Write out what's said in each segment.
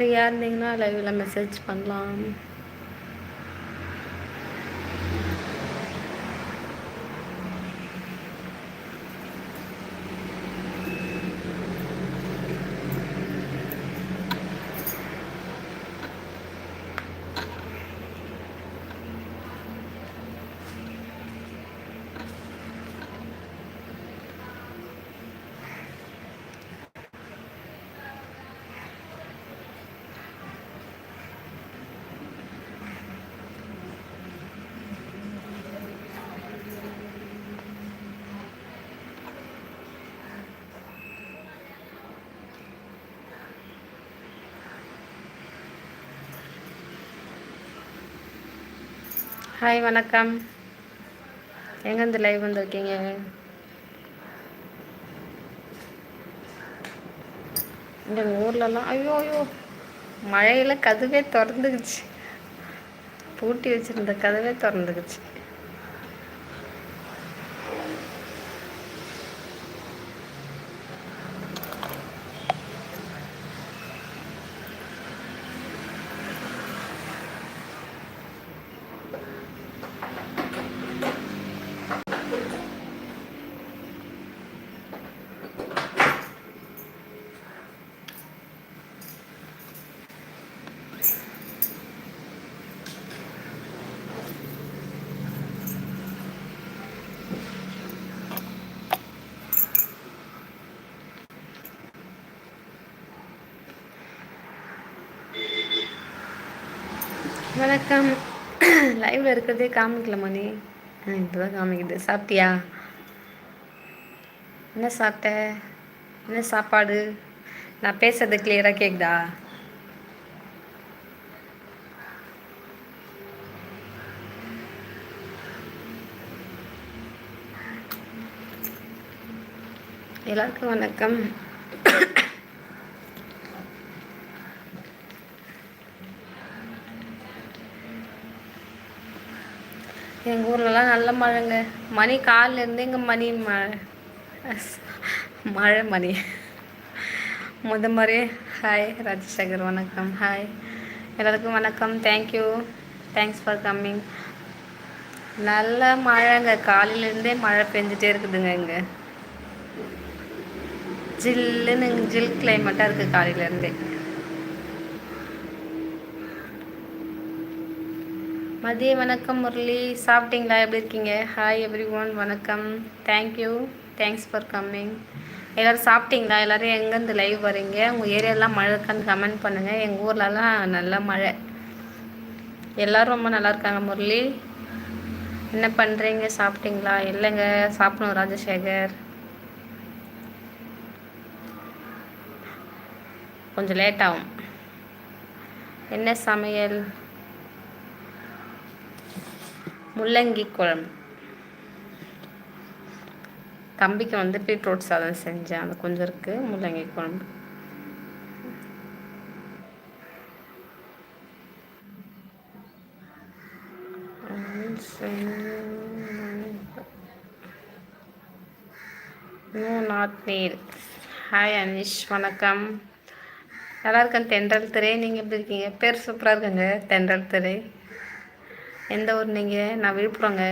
ஃப்ரீயாக இருந்தீங்கன்னா லைவில் மெசேஜ் பண்ணலாம். ஹாய் வணக்கம். எங்கேருந்து லைவ் வந்திருக்கீங்க? எங்கள் ஊர்லலாம் ஐயோ ஐயோ. மழையில் கதவே திறந்துக்குச்சு பூட்டி வச்சுருந்த கதவே திறந்துக்குச்சு வணக்கம். லைவ்ல இருக்கிறதே காமிக்கல மணி. இப்போதான் காமிக்குது. சாப்பிட்டியா? என்ன சாப்பிட்ட? என்ன சாப்பாடு? நான் பேசுறது கிளியராக கேட்குதா எல்லாருக்கும் வணக்கம். எங்கள் ஊர்லலாம் நல்ல மழைங்க. மணி காலிலேருந்து எங்கள் மணி மழை மழை மணி. முத மாதிரி ஹாய் ராஜசேகர் வணக்கம் ஹாய் எல்லாருக்கும் வணக்கம் தேங்க்யூ தேங்க்ஸ் ஃபார் கம்மிங் நல்ல மழைங்க. காலையிலேருந்தே மழை பெஞ்சிட்டே இருக்குதுங்க இங்கே. ஜில்லுன்னு ஜில் கிளைமேட்டாக இருக்குது காலையிலேருந்தே. மதிய வணக்கம் முரளி. சாப்பிட்டீங்களா? எப்படி இருக்கீங்க? ஹாய் எவ்ரி ஒன் வணக்கம் thank you thanks for coming எல்லோரும் சாப்பிட்டீங்களா? எல்லோரும் எங்கேருந்து லைவ் வரீங்க உங்கள் ஏரியாலாம் மழை இருக்கான்னு கமெண்ட் பண்ணுங்கள் எங்கள் ஊர்லலாம் நல்ல மழை. எல்லோரும் ரொம்ப நல்லா இருக்காங்க முரளி. என்ன பண்ணுறீங்க சாப்பிட்டீங்களா? இல்லைங்க. சாப்பிடணும் ராஜசேகர். கொஞ்சம் லேட் ஆகும். என்ன சமையல்? முள்ளங்கி குழம்பு. தம்பிக்கு வந்து பீட்ரூட் சாதம் செஞ்சேன். அது கொஞ்சம் இருக்குது முள்ளங்கி குழம்பு. நாட் நீர் ஹாய் அனிஷ் வணக்கம். நல்லா இருக்கேன். தென்றல் திரை. நீங்கள் எப்படி இருக்கீங்க? பேர் சூப்பராக இருக்குங்க. தென்றல் திரை. எந்த ஊர் நீங்கள் நான் விழுப்புரங்க.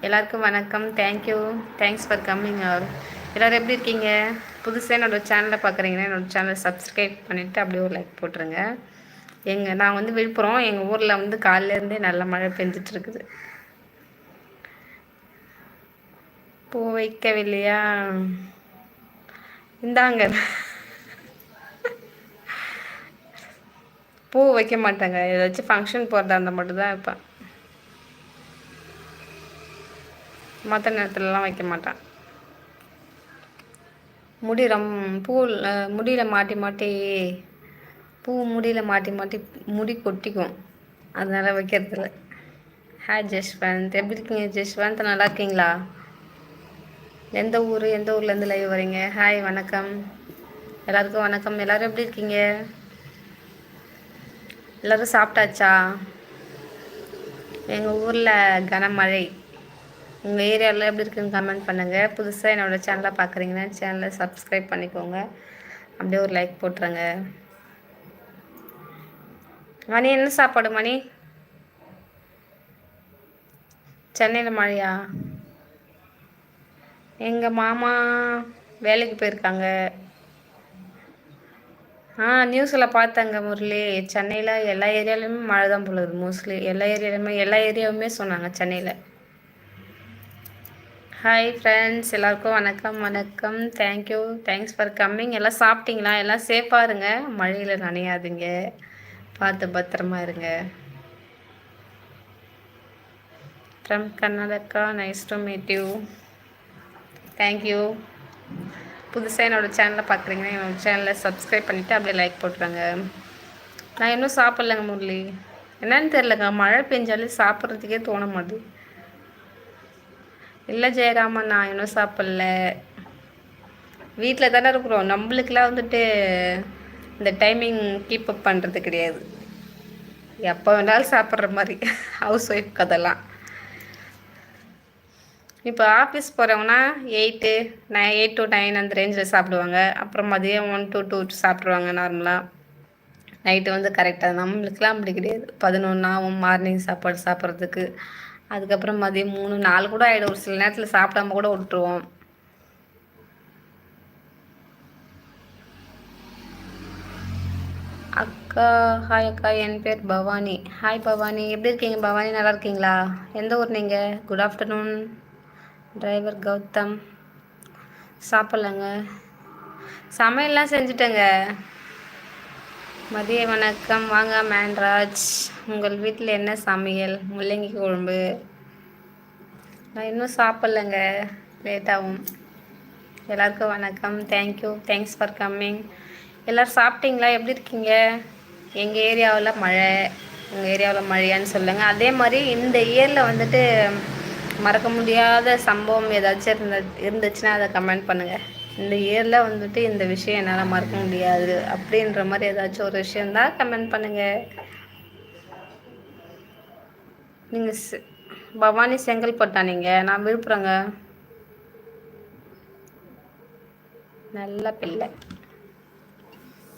எல்லாருக்கும் வணக்கம். Thank you thanks for coming அவர் எல்லோரும் எப்படி இருக்கீங்க? புதுசாக என்னோடய சேனலை பார்க்குறீங்கன்னா என்னோடய சேனலை சப்ஸ்கிரைப் பண்ணிவிட்டு அப்படியே ஒரு லைக் போட்டுருங்க. எங்கள் நான் வந்து விழுப்புரம். எங்கள் ஊரில் வந்து காலிலேருந்தே நல்ல மழை பெஞ்சிட்ருக்குது. பூ வைக்கவில்லையா? இந்தாங்க. பூ வைக்க மாட்டாங்க. ஏதாச்சும் ஃபங்க்ஷன் போகிறதா இருந்தால் மட்டும்தான் வைப்பேன். மற்ற நேரத்துலலாம் வைக்க மாட்டேன். முடி ரம் பூ முடியில் மாட்டி மாட்டி பூ முடியில் மாட்டி மாட்டி முடி கொட்டிக்கும். அதனால் வைக்கிறதில்ல. ஹாய் ஜஸ்வந்த் எப்படி இருக்கீங்க ஜஸ்வந்த் நல்லா இருக்கீங்களா? எந்த ஊர் எந்த ஊர்லேருந்து லைவ் வரீங்க ஹாய் வணக்கம். எல்லாருக்கும் வணக்கம். எல்லோரும் எப்படி இருக்கீங்க? எல்லோரும் சாப்பிட்டாச்சா? எங்கள் ஊரில் கனமழை. உங்கள் ஏரியாவில் எப்படி இருக்குன்னு கமெண்ட் பண்ணுங்கள் புதுசாக என்னோடய சேனலை பார்க்குறீங்கன்னா சேனலை சப்ஸ்கிரைப் பண்ணிக்கோங்க. அப்படியே ஒரு லைக் போட்டுருங்க. மணி என்ன சாப்பாடு மணி? சென்னையில் மழையா? எங்கள் மாமா வேலைக்கு போயிருக்காங்க. ஆ நியூஸில் பார்த்தேங்க முரளி. சென்னையில் எல்லா ஏரியாலையுமே மழை தான் போலுது மோஸ்ட்லி எல்லா ஏரியாலையுமே எல்லா ஏரியாவுமே சொன்னாங்க சென்னையில். ஹாய் ஃப்ரெண்ட்ஸ் எல்லாருக்கும் வணக்கம் வணக்கம். தேங்க்யூ தேங்க்ஸ் ஃபார் கம்மிங் எல்லாம் சாப்பிட்டீங்களா? எல்லாம் சேஃபாக இருங்க. மழையில் நனையாதுங்க. பார்த்து பத்திரமா இருங்க. From Karnataka nice to meet you thank you புதுசாக என்னோடய சேனலை பார்க்குறீங்கன்னா என்னோடய சேனலை சப்ஸ்கிரைப் பண்ணிவிட்டு அப்படியே லைக் போட்டுருங்க நான் இன்னும் சாப்பிட்லங்க முரளி. என்னன்னு தெரிலங்க மழை பெஞ்சாலே சாப்பிட்றதுக்கே தோண மாட்டேது இல்லை ஜெயராமன் நான் இன்னும் சாப்பிட்ல. வீட்டில் தானே இருக்கிறோம். நம்மளுக்கெலாம் வந்துட்டு இந்த டைமிங் கீப் அப் பண்ணுறது கிடையாது. எப்போ வேணாலும் சாப்பிட்ற மாதிரி ஹவுஸ் ஒய்ஃப் கதெல்லாம். இப்போ office போகிறவங்கன்னா eight nine eight to nine அந்த ரேஞ்சில் சாப்பிடுவாங்க. அப்புறம் மதியம் ஒன் டு டூ சாப்பிடுவாங்க நார்மலாக நைட்டு வந்து கரெக்டாக நம்மளுக்குலாம் அப்படி கிடையாது. பதினொன்று ஆகும் மார்னிங் சாப்பாடு சாப்பிட்றதுக்கு. அதுக்கப்புறம் மதியம் மூணு நாலு கூட ஆகிடும் ஒரு சில நேரத்தில் சாப்பிடாம கூட விட்டுருவோம். அக்கா ஹாய் அக்கா. என் பேர் பவானி. ஹாய் பவானி. எப்படி இருக்கீங்க? பவானி நல்லா இருக்கீங்களா? எந்த ஊர் நீங்கள் குட் ஆஃப்டர்நூன் டிரைவர் கௌதம். சாப்பிட்லங்க. சமையல்லாம் செஞ்சுட்டேங்க. மதிய வணக்கம். வாங்க மேன்ராஜ். உங்கள் வீட்டில் என்ன சமையல்? முள்ளங்கி குழம்பு. நான் இன்னும் சாப்பிட்லங்க. லேட்டாகும் எல்லாருக்கும் வணக்கம். தேங்க்யூ தேங்க்ஸ் ஃபார் கம்மிங் எல்லோரும் சாப்பிட்டீங்களா? எப்படி இருக்கீங்க? எங்கள் ஏரியாவில் மழை. உங்கள் ஏரியாவில் மழையான்னு சொல்லுங்கள் அதே மாதிரி இந்த இயரில் வந்துட்டு மறக்க முடியாத சம்பவம் ஏதாச்சும் இருந்த இருந்துச்சுன்னா அதை கமெண்ட் பண்ணுங்கள் இந்த இயரில் வந்துட்டு இந்த விஷயம் என்னால் மறக்க முடியாது அப்படின்ற மாதிரி ஏதாச்சும் ஒரு விஷயம் தான் கமெண்ட் பண்ணுங்கள் நீங்கள் பவானி செங்கல்பட்டா நீங்கள் நான் விழுப்புரங்க. நல்ல பிள்ளை.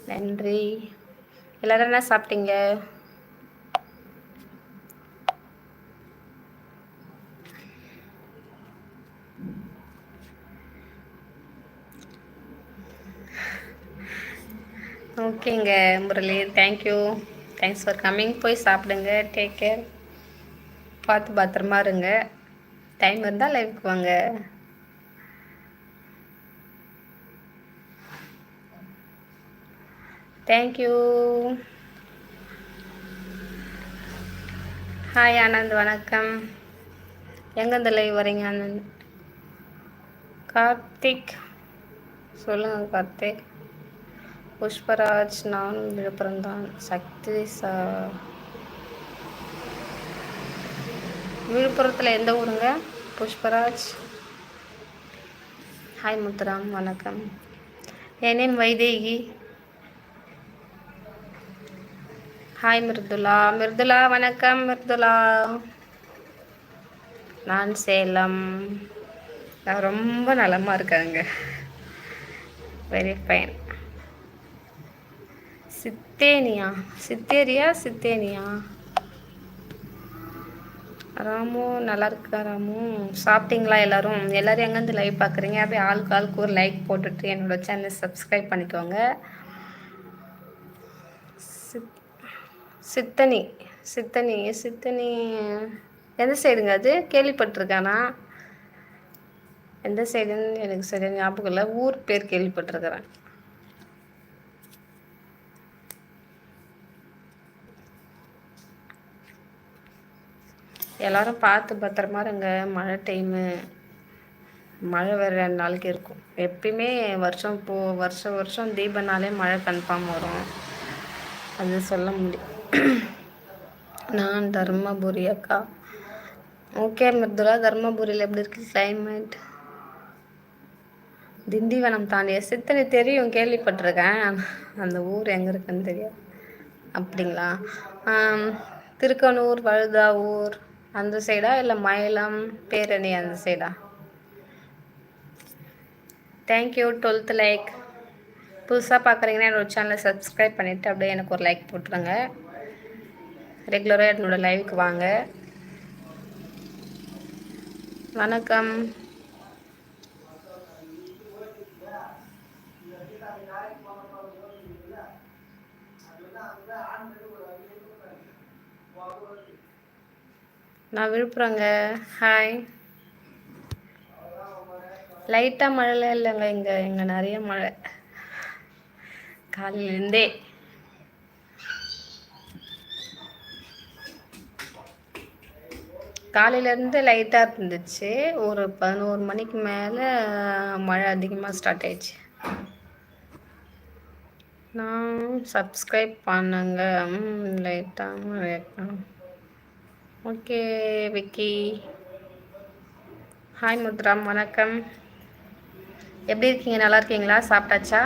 நன்றி. எல்லோரும் என்ன சாப்பிட்டீங்க? ஓகேங்க Murali. Thank you thanks for coming போய் சாப்பிடுங்க. டேக் கேர் பார்த்து பத்திரமா இருங்க. டைம் இருந்தால் லைவுக்கு வாங்க. தேங்க்யூ ஹாய் ஆனந்த் வணக்கம். எங்கேருந்து லைவ் வரீங்க ஆனந்த் கார்த்திக். சொல்லுங்கள் கார்த்திக். புஷ்பராஜ் நானும் விழுப்புரம் தான் சக்தி சா விழுப்புரத்தில் எந்த ஊருங்க? புஷ்பராஜ். ஹாய் முத்துராம் வணக்கம். என் நேம் வைதேகி. ஹாய் மிருதுலா மிருதுலா வணக்கம் மிருதுலா நான் சேலம். நான் ரொம்ப நலமாக இருக்காங்க. வெரி ஃபைன் சித்தேனியா? சித்தேரியா சித்தேனியா? ராமு நல்லா இருக்கா ராமு? சாப்பிட்டீங்களா எல்லோரும்? எல்லாரும் எங்கேருந்து லைவ் பார்க்குறீங்க? அப்படியே ஆளுக்கு ஆளுக்கு ஒரு லைக் போட்டுட்டு என்னோட சேனல் சப்ஸ்கிரைப் பண்ணிக்கோங்க. சித்தனி சித்தனி சித்தனி. எந்த சைடுங்க அது? கேள்விப்பட்டிருக்கானா? எந்த சைடுன்னு எனக்கு சரியாக ஞாபகம் இல்லை. ஊர் பேர் கேள்விப்பட்டிருக்கிறேன். எல்லோரும் பார்த்து பத்திரமா இருங்க. மழை டைமு மழை வேறு ரெண்டு நாளைக்கு இருக்கும். எப்பயுமே வருஷம் போ வருஷம் வருஷம் தீபனாலே மழை கன்ஃபார்ம் வரும். அது சொல்ல முடியும் நான் தர்மபுரி அக்கா. ஓகே மிருதுலா தர்மபுரியில் எப்படி இருக்குது கிளைமேட் திண்டிவனம் தாண்டிய? சித்தனை தெரியும் கேள்விப்பட்டிருக்கேன். அந்த ஊர் எங்கே இருக்குன்னு தெரியாது. அப்படிங்களா? திருக்கனூர் வழுதாவூர். அந்த சைடா இல்லை மயிலம் பேரணி அந்த சைடா தேங்க்யூ டுவெல்த் லைக் புதுசாக பார்க்குறீங்கன்னா என்னோட சேனலை சப்ஸ்கிரைப் பண்ணிவிட்டு அப்படியே எனக்கு ஒரு லைக் போட்டுருங்க. ரெகுலராக என்னோடய லைவுக்கு வாங்க. வணக்கம். நான் விழுப்புரங்க ஹாய் லைட்டாக மழைலாம் இல்லைங்க இங்கே. இங்கே நிறைய மழை. காலையிலேருந்தே. காலையிலேருந்து லைட்டாக இருந்துச்சு. ஒரு பதினோரு மணிக்கு மேலே மழை அதிகமாக ஸ்டார்ட் ஆயிடுச்சு. நான் சப்ஸ்கிரைப் பண்ணுங்க. லைட்டாக ஓகே விக்கி. ஹாய் முத்ராம் வணக்கம். எப்படி இருக்கீங்க? நல்லா இருக்கீங்களா? சாப்பிட்டாச்சா?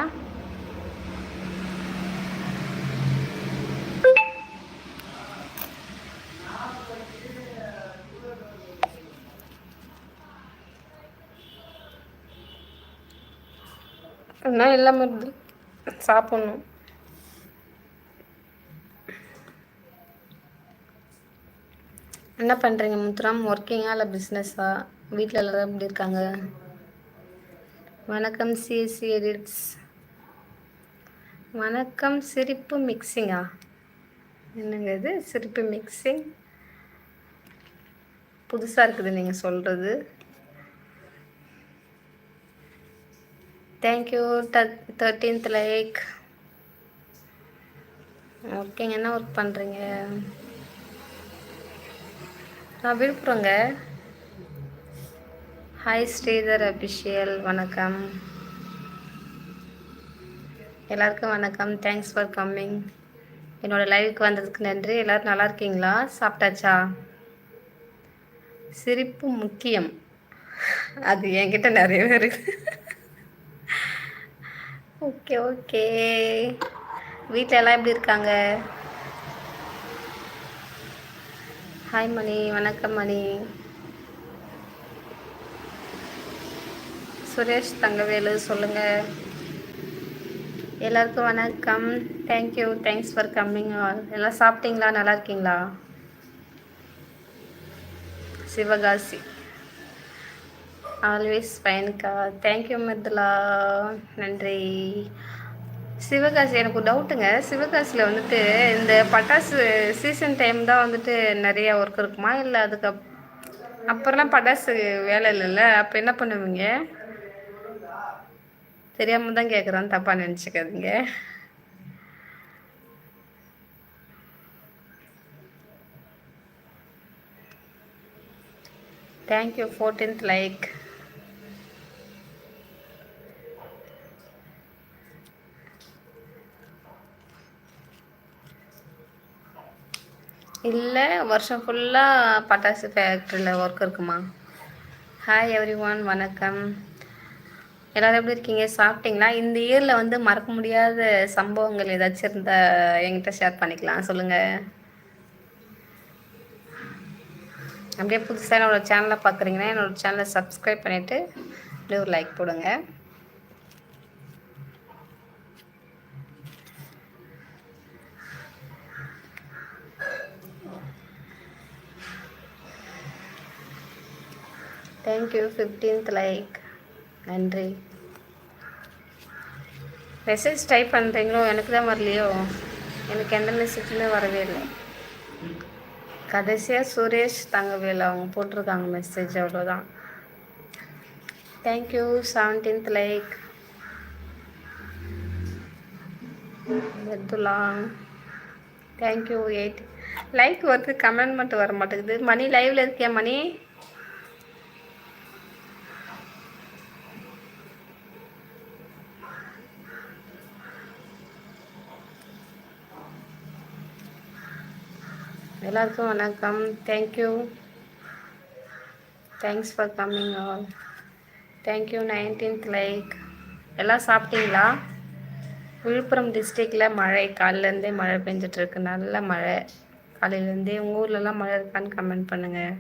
இன்னும் எல்லாமே சாப்பிட்ணும். என்ன பண்ணுறீங்க முத்துராம் ஒர்க்கிங்கா இல்லை பிஸ்னஸா வீட்டில் எல்லோரும் எப்படி இருக்காங்க? வணக்கம் சிஎஸ்சி எடிட்ஸ் வணக்கம் சிரிப்பு மிக்சிங்கா என்னங்க இது? சிரிப்பு மிக்சிங் புதுசாக இருக்குது நீங்கள் சொல்கிறது தேங்க்யூ தேர்ட்டீன்த் லைக் ஓகேங்க என்ன ஒர்க் பண்ணுறீங்க நான் விழுப்புரங்க. ஹாய் ஸ்ரீதர் அபிஷியல் வணக்கம். எல்லாருக்கும் வணக்கம். தேங்க்ஸ் ஃபார் கம்மிங் என்னோடய லைவுக்கு வந்ததுக்கு நன்றி. எல்லோரும் நல்லா இருக்கீங்களா? சாப்பிட்டாச்சா? சிரிப்பு முக்கியம். அது என்கிட்ட நிறைய பேர் ஓகே ஓகே வீட்டில் எல்லாம் எப்படி இருக்காங்க? ஹாய் மணி வணக்கம் மணி சுரேஷ் தங்கவேலு சொல்லுங்கள் எல்லாருக்கும் வணக்கம். Thank you thanks for coming all எல்லாம் சாப்பிட்டீங்களா? நல்லா இருக்கீங்களா? சிவகாசி. ஆல்வேஸ் ஃபைன்க்கா தேங்க்யூ மிர்துலா நன்றி. சிவகாசி எனக்கு ஒரு டவுட்டுங்க சிவகாசியில் வந்துட்டு இந்த பட்டாசு சீசன் டைம் தான் வந்துட்டு நிறைய ஒர்க் இருக்குமா? இல்லை அதுக்கு அப் அப்புறம்லாம் பட்டாசு வேலை இல்லைல்ல? அப்போ என்ன பண்ணுவீங்க? தெரியாமல் தான் கேட்குறோம் தப்பாக நினச்சிக்காதீங்க. தேங்க்யூ ஃபோர்டீன்த் லைக் இல்லை வருஷம் ஃபுல்லாக பட்டாசு ஃபேக்ட்ரியில் ஒர்க் இருக்குமா? ஹாய் எவ்ரி ஒன் வணக்கம். எல்லோரும் எப்படி இருக்கீங்க? சாப்பிட்டீங்களா? இந்த இயரில் வந்து மறக்க முடியாத சம்பவங்கள் ஏதாச்சும் இருந்தால் என்கிட்ட ஷேர் பண்ணிக்கலாம். சொல்லுங்கள் அப்படியே புதுசாக என்னோடய சேனலை பார்க்குறீங்கன்னா என்னோடய சேனலை சப்ஸ்கிரைப் பண்ணிவிட்டு அப்படியே ஒரு லைக் போடுங்க. தேங்க்யூ ஃபிஃப்டீன்த் லைக் நன்றி. மெசேஜ் டைப் பண்ணுறீங்களோ எனக்கு தான் வரலையோ? எனக்கு எந்த மெசேஜுமே வரவே இல்லை. கடைசியாக சுரேஷ் தங்கவேல் அவங்க போட்டிருக்காங்க மெசேஜ் அவ்வளோதான் தேங்க்யூ செவன்டீன்த் லைக் எதுலா தேங்க்யூ எயிட் லைக் வருது கமெண்ட் மட்டும் வர மாட்டேங்குது மணி லைவில் இருக்கியா மணி? எல்லாருக்கும் வணக்கம். Thank you thanks for coming all thank you nineteenth like எல்லாம் சாப்பிட்டீங்களா? விழுப்புரம் டிஸ்ட்ரிக்டில் மழை. காலிலேருந்தே மழை பெஞ்சிட்ருக்கு நல்ல மழை. காலையிலேருந்தே உங்கள் ஊர்லலாம் மழை இருக்கான்னு கமெண்ட் பண்ணுங்கள்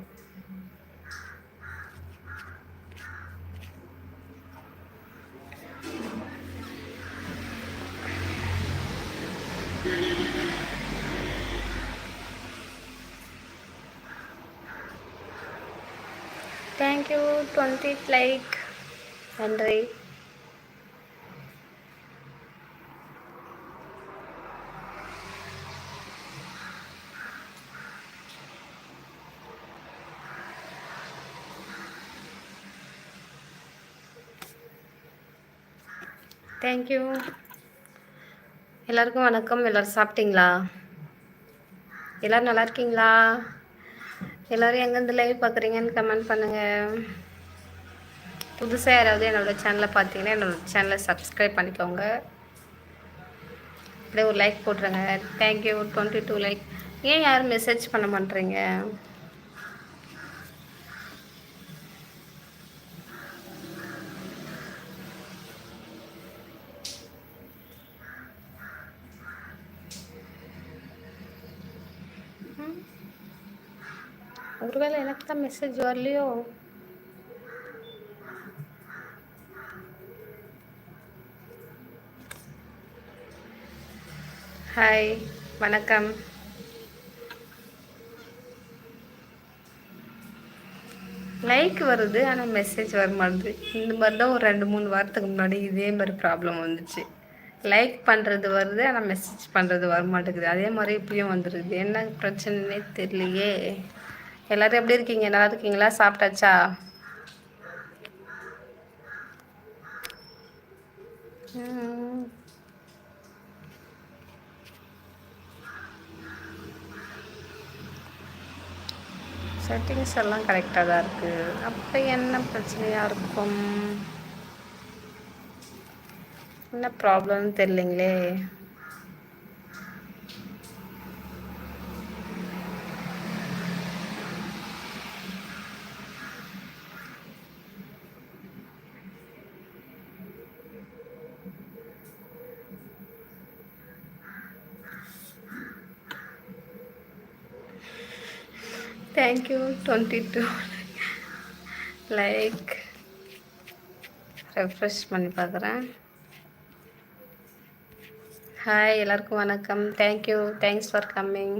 டுவெண்ட்டி லைக் நன்றி தேங்க்யூ எல்லாருக்கும் வணக்கம். எல்லோரும் சாப்பிட்டீங்களா? எல்லோரும் நல்லா இருக்கீங்களா? எல்லோரும் எங்கேருந்து லைவ் பார்க்குறீங்கன்னு கமெண்ட் பண்ணுங்கள் புதுசாக யாராவது என்னோடய சேனலை பார்த்தீங்கன்னா என்னோடய சேனலை சப்ஸ்கிரைப் பண்ணிக்கோங்க. அப்படியே ஒரு லைக் போட்டுருங்க. தேங்க்யூ டுவெண்ட்டி டூ லைக் ஏன் யாரும் மெசேஜ் பண்ண மாட்டேறீங்க? ஒருவேளை எனக்கு தான் மெசேஜ் வரலையோ? ஹாய் வணக்கம். லைக் வருது ஆனால் மெசேஜ் வர மாட்டுது இந்த மாதிரி தான் ஒரு ரெண்டு மூணு வாரத்துக்கு முன்னாடி இதே மாதிரி ப்ராப்ளம் வந்துச்சு. லைக் பண்ணுறது வருது ஆனால் மெசேஜ் பண்ணுறது வர மாட்டேங்குது. அதே மாதிரி இப்பயும் வந்துடுது என்ன பிரச்சனைனே தெரியலையே. எல்லோரும் எப்படி இருக்கீங்க? நல்லா இருக்கீங்களா? சாப்பிட்டாச்சா? செட்டிங்ஸ் எல்லாம் கரெக்டாக தான் இருக்குது அப்போ என்ன பிரச்சனையாக இருக்கும்? என்ன ப்ராப்ளம்னு தெரிலிங்களே? Thank you twenty two like refresh பண்ணி பார்க்குறேன். ஹாய் எல்லாருக்கும் வணக்கம். Thank you thanks for coming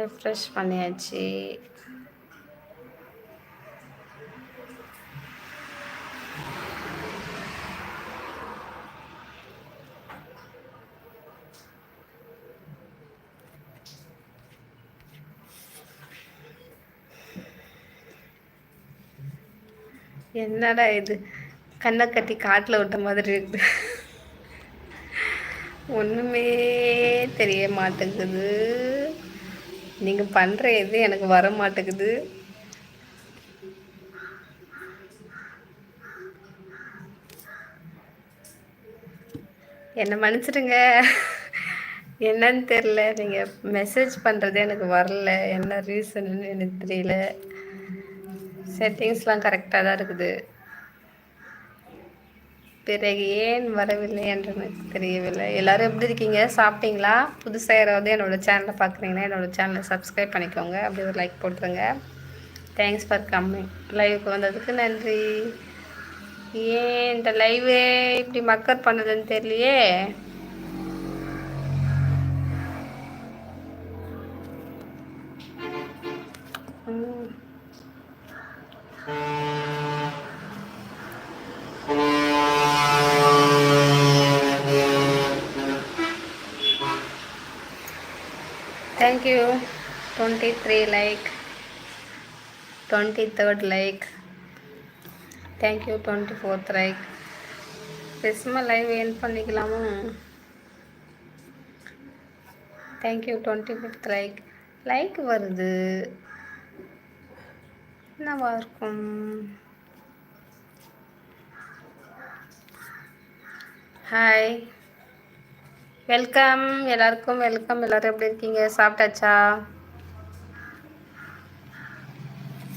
refresh பண்ணியாச்சு. என்னடா இது? கண்ணை கட்டி காட்டில் விட்ட மாதிரி இருக்குது ஒன்றுமே தெரிய மாட்டேங்குது. நீங்கள் பண்ணுற இது எனக்கு வர மாட்டேங்குது. என்னை மன்னிச்சிடுங்க. என்னன்னு தெரில நீங்கள் மெசேஜ் பண்ணுறது எனக்கு வரல. என்ன ரீசன்னு எனக்கு தெரியல. செட்டிங்ஸ்லாம் கரெக்டாக தான் இருக்குது. பிறகு ஏன் வரவில்லை என்று எனக்கு தெரியவில்லை. எல்லோரும் எப்படி இருக்கீங்க? சாப்பிட்டீங்களா? புதுசாக யாராவது என்னோடய சேனலை பார்க்குறீங்கன்னா என்னோடய சேனலை சப்ஸ்கிரைப் பண்ணிக்கோங்க. அப்படி ஒரு லைக் போட்டுருங்க. தேங்க்ஸ் ஃபார் கம்மிங் லைவுக்கு வந்ததுக்கு நன்றி. ஏன் இந்த லைவே இப்படி மக்கர் பண்ணதுன்னு தெரியலையே? Thank you twenty three like like. Third like thank you twenty fourth like பேசுமா லைவ் என் பண்ணிக்கலாமா? Thank you twenty fifth like like வருது. என்னவா இருக்கும்? ஹாய் வெல்கம் எல்லாருக்கும் வெல்கம் எல்லோரும் எப்படி இருக்கீங்க? சாப்பிட்டாச்சா?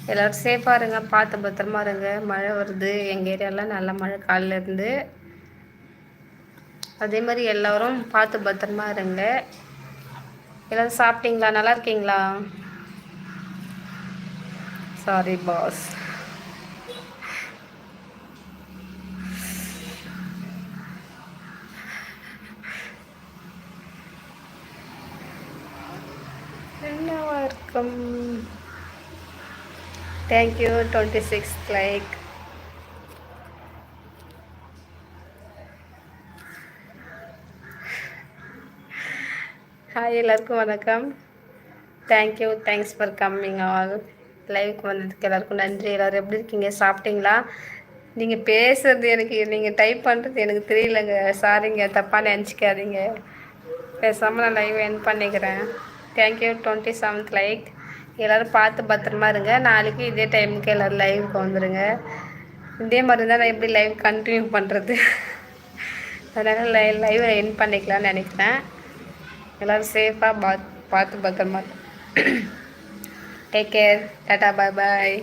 எல்லோரும் சேஃபாக இருங்க. பார்த்து பத்திரமா இருங்க. மழை வருது. எங்கள் ஏரியாவில் நல்ல மழை காலில் இருந்து. அதே மாதிரி எல்லோரும் பார்த்து பத்திரமா இருங்க. எல்லோரும் சாப்பிட்டீங்களா? நல்லா இருக்கீங்களா? Sorry, boss. Um, thank you, 26 like. Hi, Larkumanakam. Thank you, thanks for coming all. லைவுக்கு வந்ததுக்கு எல்லாருக்கும் நன்றி. எல்லோரும் எப்படி இருக்கீங்க? சாப்பிட்டீங்களா? நீங்கள் பேசுறது எனக்கு நீங்கள் டைப் பண்ணுறது எனக்கு தெரியலங்க. சாரிங்க தப்பாக நினச்சிக்காதீங்க. பேசாமல் நான் லைவ் என் பண்ணிக்கிறேன். தேங்க்யூ டுவெண்ட்டி செவன்த் லைக் எல்லோரும் பார்த்து பத்திரமா இருங்க. நாளைக்கு இதே டைமுக்கு எல்லோரும் லைவுக்கு வந்துடுங்க இதே மாதிரி தான் நான் எப்படி லைவ் கண்டினியூ பண்ணுறது அதனால் லை லைவை என் பண்ணிக்கலாம்னு நினைக்கிறேன். எல்லோரும் சேஃபாக பார்த்து பார்த்து பத்திரமா டேக் கேர் டாட்டா பாய் பாய்